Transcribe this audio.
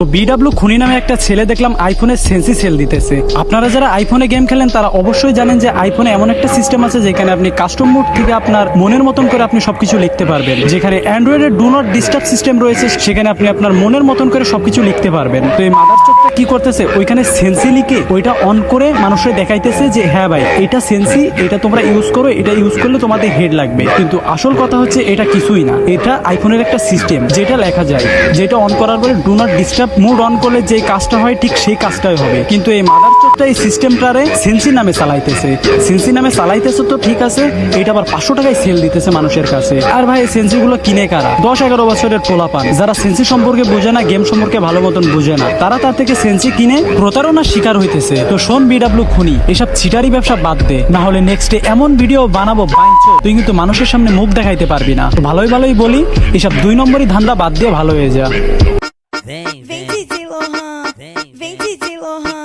তো খুনি নামে একটা ছেলে দেখলাম আইফোনে সেন্সি সেল দিতেছে। আপনারা যারা আইফোনে গেম খেলেন, তারা অবশ্যই জানেন যে আইফোনে এমন একটা সিস্টেম আছে যেখানে আপনি কাস্টম মোড থেকে আপনার মনের মতন করে আপনি সবকিছু লিখতে পারবেন। যেখানে অ্যান্ড্রয়েডের ডু নট ডিস্টার্ব সিস্টেম রয়েছে, সেখানে আপনি আপনার মনের মতন করে সবকিছু লিখতে পারবেন। তো এই মাদার চোখটা কি করতেছে? ওইখানে সেন্সি লিখে ওইটা অন করে মানুষের দেখাইতেছে যে হ্যাঁ ভাই, এটা সেন্সি এটা তোমরা ইউজ করো, এটা ইউজ করলে তোমাদের হেড লাগবে। কিন্তু আসল কথা হচ্ছে, এটা কিছুই না। এটা আইফোনের একটা সিস্টেম যেটা লেখা যায়, যেটা অন করার পরে do not disturb mood on করলে যে কাজটা হয়, ঠিক সেই কাজটাই হবে। কিন্তু এই মাদার চোখটা এই সিস্টেমটারে সেন্সি নামে চালাইতেছে। সেন্সি নামে চালাইতেছে তো ঠিক আছে এটা আবার পাঁচশো টাকায় সেল দিতেছে মানুষের কাছে। আর ভাই, এই সেন্সি গুলো কিনে কারা? দশ, এগারো বছরের পোলা পান যারা সেন্সি সম্পর্কে বুঝে না গেম সম্পর্কে ভালো মতন বুঝে না, তারা তার থেকে সেন্সি কিনে প্রতারণার শিকার হইতেছে। তো শোন বিডাব্লিউ খুনি, এসব ছিটারি ব্যবসা বাদ দে। না হলে নেক্সটে এমন ভিডিও বানাবো বাইঞ্চো তুই কিন্তু মানুষের সামনে মুখ দেখাইতে পারবি না। ভালোই ভালোই বলি, এসব দুই নম্বরই ধান্দা বাদ দিয়ে ভালো হয়ে যা। Didi Lohan. Vem, vem, vem Didi Lohan.